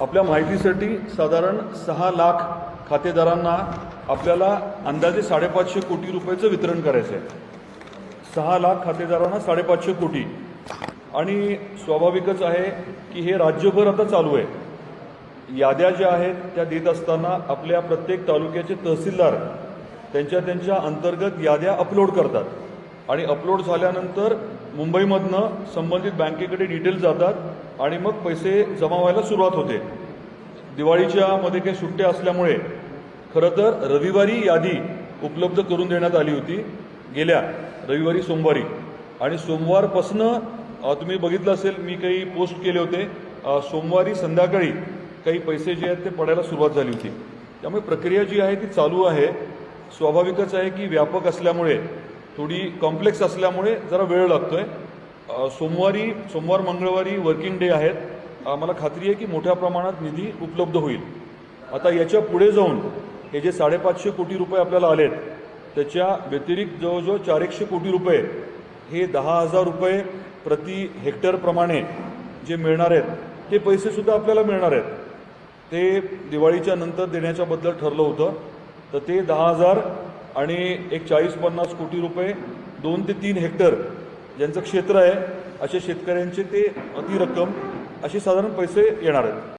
आपल्या माहितीसाठी साधारण सहा लाख खातेदारांना आपल्याला अंदाजे साडेपाचशे कोटी रुपयाचं वितरण करायचं आहे. सहा लाख खातेदारांना साडेपाचशे कोटी. आणि स्वाभाविकच आहे की हे राज्यभर आता चालू आहे. याद्या ज्या आहेत त्या देत असताना आपल्या प्रत्येक तालुक्याचे तहसीलदार त्यांच्या त्यांच्या अंतर्गत याद्या अपलोड करतात. आणि अपलोड झाल्यानंतर मुंबईमधनं संबंधित बँकेकडे डिटेल्स जातात आणि मग पैसे जमा व्हायला सुरुवात होते. दिवाळीच्या मध्ये काही सुट्ट्या असल्यामुळे खरं तर रविवारी यादी उपलब्ध करून देण्यात आली होती. गेल्या रविवारी सोमवारी. आणि सोमवारपासनं तुम्ही बघितलं असेल मी काही पोस्ट केले होते. सोमवारी संध्याकाळी काही पैसे जे आहेत ते पडायला सुरुवात झाली होती. त्यामुळे प्रक्रिया जी आहे ती चालू आहे. स्वाभाविकच आहे की व्यापक असल्यामुळे थोडी कॉम्प्लेक्स असल्यामुळे जरा वेळ लागतोय. आहे सोमवारी सोमवार मंगळवारी वर्किंग डे आहेत. मला खात्री आहे की मोठ्या प्रमाणात निधी उपलब्ध होईल. आता याच्यापुढे जाऊन हे जे साडेपाचशे कोटी रुपये आपल्याला आलेत त्याच्या व्यतिरिक्त जवळजवळ चारशे कोटी रुपये हे दहा हजार रुपये प्रति हेक्टरप्रमाणे जे मिळणार आहेत ते पैसेसुद्धा आपल्याला मिळणार आहेत. ते दिवाळीच्या नंतर देण्याच्याबद्दल ठरलं होतं. तर ते दहा हजार आणि एक चाळीस पन्नास कोटी रुपये दोन ते तीन हेक्टर ज्यांचं क्षेत्र आहे अशा शेतकऱ्यांचे ते ती रक्कम असे साधारण पैसे येणार आहेत.